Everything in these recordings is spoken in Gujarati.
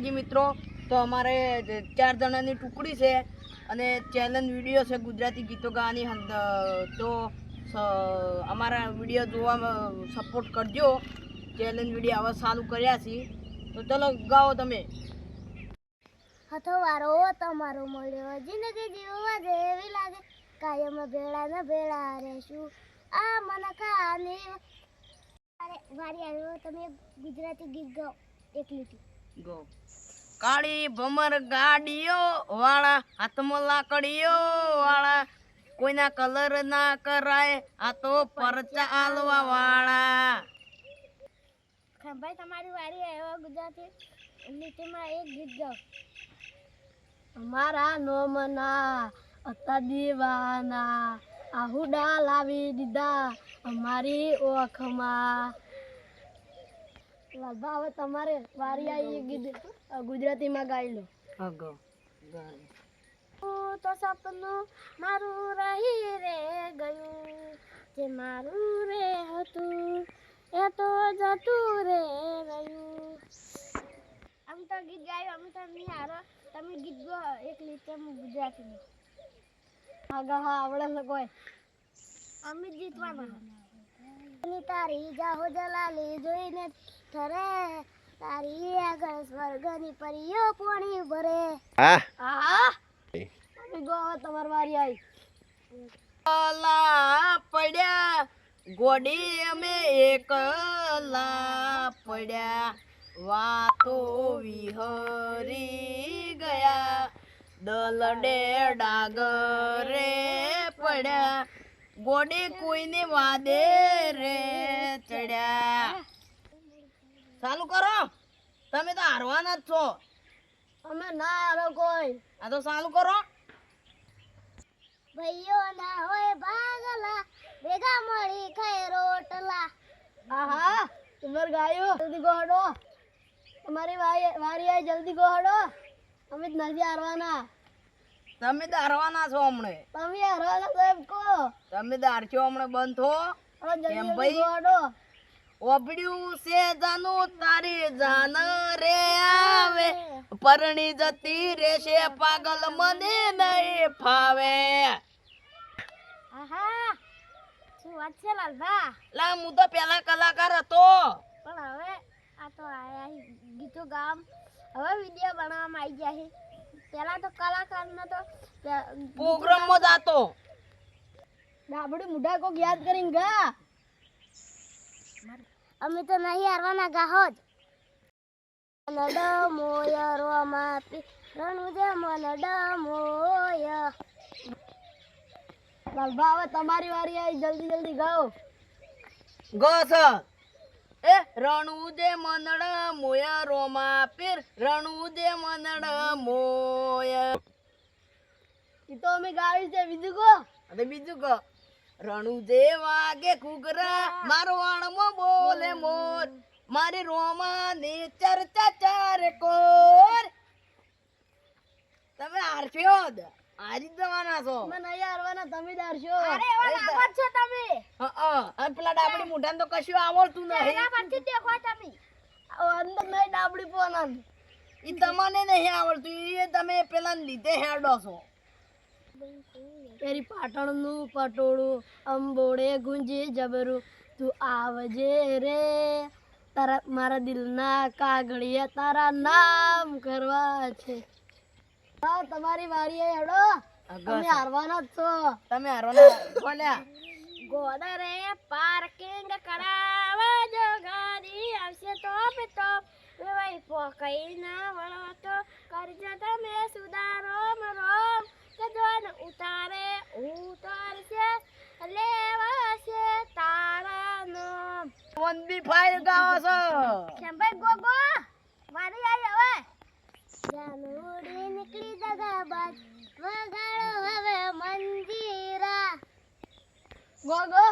માતાજી મિત્રો, તો અમારે ચાર જણાની ટુકડી છે અને ચેલેન્જ વીડિયો છે ગુજરાતી ગીતો ગાવાની તો અમારા વીડિયો જોવામાં સપોર્ટ કરજો. ચેલેન્જ વીડિયો હવે ચાલુ કર્યા છીએ તો ચલો, ગાઓ તમે. હથવારો તમારો મળ્યો. જિંદગી જીવવા જેવી લાગે. કાયમ ભેળા ને ભેળા રહેશું. આ મને અરે, વારી આવ્યો. તમે ગુજરાતી ગીત ગાઓ. એક લીટી ગો. કાળી ભમર ગાડીઓ વાળા હાથમાં લાકડીઓ વાળા. કોઈના કલર ના કરાય, આ તો પરચા આલવા વાળા. ભાઈ, તમારી વારી આવ્યો ગુજરાતી નીતિમાં એક ગીત ગાવ અમારા નોમના હતા દીવાના, આહુડા લાવી દીધા અમારી ઓખમાં. હવે તમારે વારી આવી ગીત ગુજરાતીમાં ગાઈ લો અગો. તો સપનું મારું રહી રે ગયું જે મારું રે હતું એ તો જતું રે રહ્યું. આમ તો ગીત ગાયું અમે તો નહીં હારો તમે ગીત ગો એક લીટે હું ગુજરાતીમાં. આગા હા આવડે છે કોઈ. અમે જીતવાના. તારી જાહો જલાલી જોઈને ઠરે. તારી આગળ સ્વર્ગની પરીઓ પોણી ભરે. હા? તમે ગો તમાર વારી આવી એકલા પડ્યા ગોડી અમે એકલા પડ્યા. વાતો વિહરી ગયા દલડે ડાગરે પડ્યા. ગોડે કોઈની વાદે રે ચડ્યા. ચાલુ કરો. તમે તો હારવાના જ છો. અમે ના હારો કોઈ. આ તો ચાલુ કરો. ભાઈઓ ના હોય ભાગલા ભેગા મળી ખાય રોટલા. આહા તમારે ગાયો. જલ્દી ગોહડો. તમારી વારી આવી જલ્દી ગોહડો. અમે જ નથી હારવાના. તમે તો છો હમણે. તમે હારવાના સાહેબ કહો. તમે તો હારશો હમણે બંધ કેમ જલ્દી ભાઈ? ઓબડ્યું છે જાનું તારી જાન રે આવે. પરણી જતી રેશે પાગલ મને નહીં ફાવે. આહા શું વાત છે લાલભા? લા હું તો પેલા કલાકાર હતો. પણ હવે આ તો આયા હી ગીતો ગામ. હવે વિડિયો બનાવવામાં આવી ગયા છે પેલા તો કલાકાર નતો પ્રોગ્રામમાં જાતો ડાબડી મુઢા કોક યાદ કરીને ગા. અમે તો નહીં હારવાના ગાહો જ. મન ડમોય રોમા પી રણું જે મન મોય. લાલભા હવે તમારી વારી આવી જલ્દી જલ્દી ગાઓ. ગસ એ રણુ દે મનડ મોય રોમા પીર રણુ દે મનડ મોય. ઈ તો અમે ગાવી છે બીજું કો? અને બીજું કો? રણુ દે વાગે ઘૂઘરા મારો વાણમાં બોલે મોર. મારી રોમા ને ચર્ચા ચાર કોર. તમે હારશો જ. હારી નું જવાના છો. અમે હારવાના તમે જ અરે એવા લાગો છો તમે. હા અને પેલા ડાબડી મોઢાને તો કશું આવડતું નહીં. એના પરથી દેખો તમે. અંદર નહીં ડાબડી પોના ઈ તમને નહીં આવડતું એ તમે પેલા લીધે હેડો છો. એરી પાટણનું પટોળું અંબોડે ગુંજી જબરું. તું આવજે રે. તારા મારા દિલના કાગળિયા તારા નામ કરવા છે. હા તમારી વારી હેડો. તમે હારવાના છો. તમે હારવાના બોલ્યા. ગોદરે પાર્કિંગ કરાવવા જો ગાડી આવશે તો પે તો. વેવાઈ પોકઈ ના વળો તો. કરજો તમે સુધારો મરો. કે જોન ઉતારે ઉતારશે લેવાશે તારા નામ. વન બી ફાઈવ ગાવો છો. કેમ ભાઈ ગોગો? મારી આઈ હવે. નીકળી જગા બાદ. વગાડો હવે મંજીરા. ગો ગો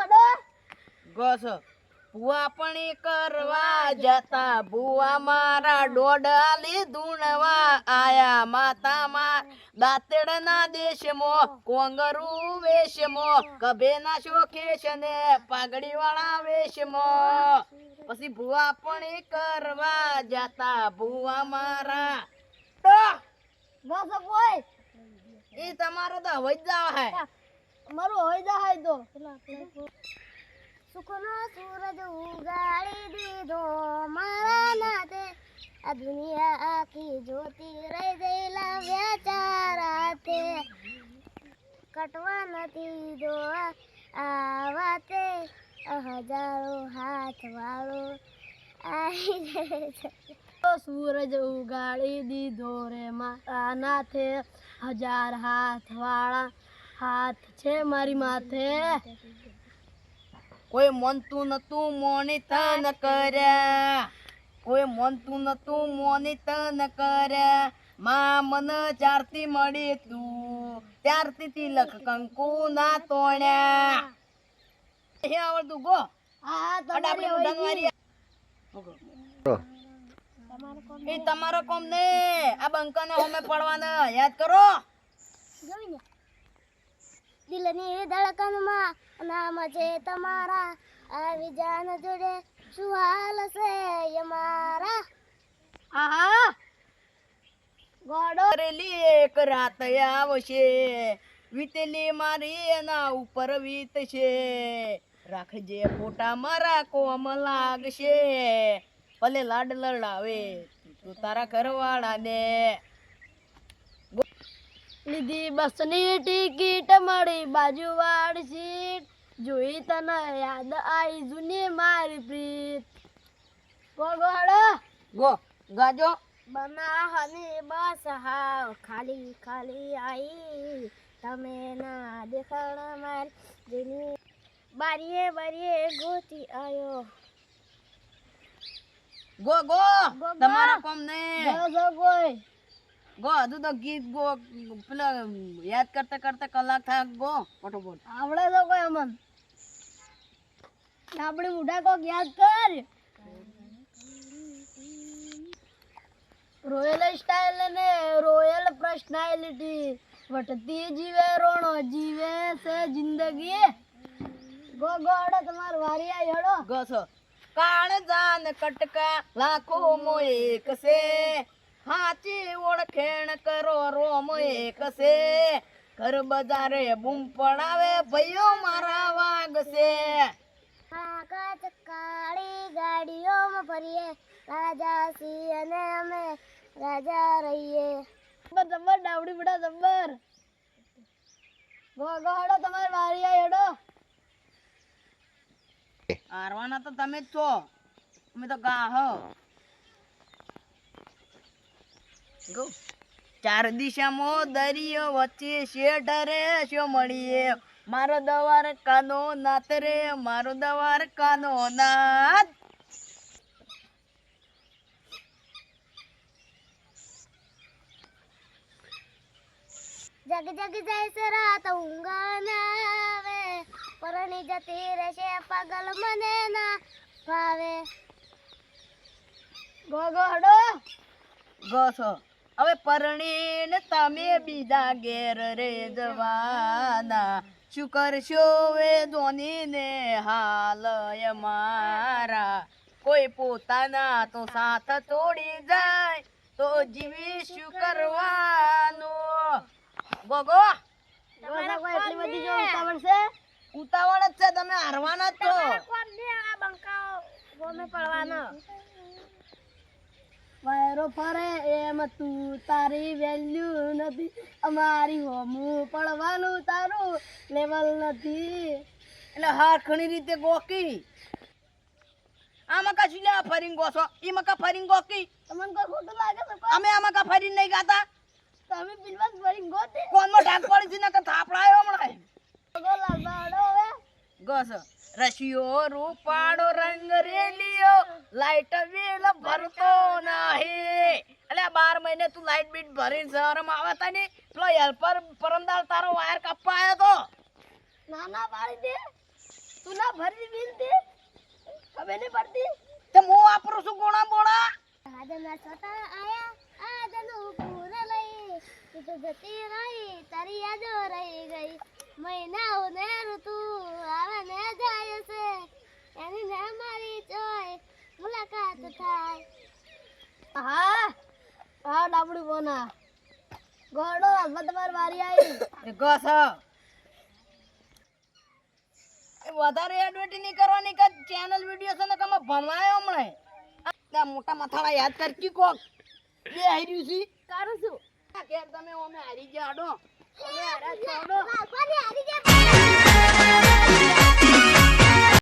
હેડો પણ કરવા જતા. ભુવા મારા ડોડાલી ધૂણવા આયા. માતા માં દાંતેડના દેશમાં, કોંગરુ વેશમાં, કભેના શોખેશ ને પાઘડી વાળા વેશમાં. પછી ભુવા પણ કરવા જતા. ભુવા મારા તો બસ કોઈ તમારો તો હોય જાવ હે. મારું હોય જાય તો સુખનો સૂરજ ઉગાડી દીધો મારા નાતે આ દુનિયા આખી જોતી રહી ગયેલા વ્યાચારા તે કટવા નથી દો આ વાતે. હજારો હાથ વાળો આવી જાય છે. સૂરજ ઉગાડી દીધો રે મારા નાથે હજાર હાથ વાળા હાથ છે મારી માથે. કોઈ મનતું નતું મોની તન કર્યા. કોઈ મનતું નતું મોની તન કર્યા. માં મન ચારતી મળી તું ત્યારથી તિલક કંકુ ના તોણ્યા. હે આવડતું ગો. હા અડા આપણે ઉડાનવારી એ તમારો કોમ ને આ બંકાને હોમે પડવાના. યાદ કરો? દિલની ધડકનમાં નામ છે તમારા આવી જાન જોડે શું હાલ છે અમારા આહા. ગોડો રેલી એક રાત આવશે. વીતેલી મારી એના ઉપર વીતશે. રાખજે ફોટા મારા કોમ લાગશે. ભલે લાડ લડાવે તું તારા ઘરવાળાને. લીધી બસની ટિકિટ મળી બાજુવાળી સીટ. જોઈ તને યાદ આવી જૂની મારી પ્રીત. ગોગોડો ગો ગાજો. બનાહની બસ હાવ ખાલી ખાલી આઈ. તમે ના દેખાણ મારી. જૂની બારીએ બારીએ ગોતી આયો. ગો ગો. ગો, ગો. તમારા કોમ ને. છો ગો હજુ તો ગીત ગો પેલા યાદ કરતા કરતા કલાક થાય ગો ફટોફટ આવડે તો કોઈ અમન. આપણી મુઢા કોક યાદ કર. રોયલ સ્ટાઇલ ને રોયલ પર્સનાલિટી. વટતી જીવે રોણો જીવે છે જિંદગી. ગો ગોડો તમાર વારી આઈ હડો. ગો કાણ જાન કટકા લાખો મો એક છે. હાચી ઓળખેણ કરો રોમ એક છે. ઘર બજારે બૂમ પડાવે ભયો મારા વાગ છે. કાચ કાળી ગાડીઓમાં ફરીએ. રાજા સી અને અમે રાજા રહીએ. જબર જબર ડાવડી બડા જબર. ગો ગો હડો તમાર વારી હડો. હારવાના તો તમે જ છો. અમે તો ગાહ. ચાર દિશામાં દરિયો વચ્ચે શેઠ રે શો મળીએ. મારો દવાર કાનો નાથ રે, મારો દવાર કાનો નાથ જગ જગ જાય છે રાત ઊંઘ આવે પરણી જતી રહેશે પગલ મને ના ભાવે. ગો ગો, હડો. ગસો હવે પરણીને તમે બીજા ઘેર રે જવાના. શું કરશો ધોની ધોનીને હાલ મારા. કોઈ પોતાના તો સાથ તોડી જાય. તો જીવી શું કરવાનું ગોગો ગોડા કોઈ એટલી બધી જો ઉતાવળ છે? ઉતાવળ જ છે તમે હારવાના જ છો. આ બંકાઓ ગોમે પડવાનો. વાયરો ફરે એમ તું તારી વેલ્યુ નથી. અમારી હોમું પડવાનું તારું લેવલ નથી. એટલે હારખણી રીતે ગોકી. આમાં કશું લે ફરીને ગોસો. ઈ મકા ફરીને ગોકી. તમને કોઈ ખોટું લાગે છે અમે આમાં કા ફરીને નહીં ગાતા. તમે પિલવાસ ભરી ગોતે કોનમાં ઢાક પડી છે ને કે થાપડાયો હમણાં. ગો લાલબાડો હવે ગોસ રશિયો રૂપાડો રંગ રેલિયો લાઈટ બિલ ભરતો નહીં. એટલે બાર મહિને તું લાઈટ બીટ ભરીને શહેરમાં આવે તા ની પેલો હેલ્પર પરમદાર તારો વાયર કાપવા આવ્યો તો. ના ના પાડી દે તું ના ભરી બિલ દે. ખબર નહીં પડતી. તે હું વાપરું છું ગોણા બોણા? આજના છોટા આયા આજનું પૂર તું તો જતી મારી યાદો રહી ગઈ. મહિનાઓ ને ઋતુ આવે ને જાય છે એની ને મારી જોઈ મુલાકાત થાય. હા હા ડાબડું બોના. ગોડો હાથમાં તમારી વારી આવી. એ ગસ એ વધારે એડવર્ટી નહીં કરવાની કે ચેનલ વીડિયો છે ને તમે ભમાયો હમણાં આ મોટા મથાળા યાદ કર કી કોક. એ હાર્યું છે. કરું છું આ ઘેર તમે અમે હારી ગયા અડો અમે હારા છો અડો હારી ગયા.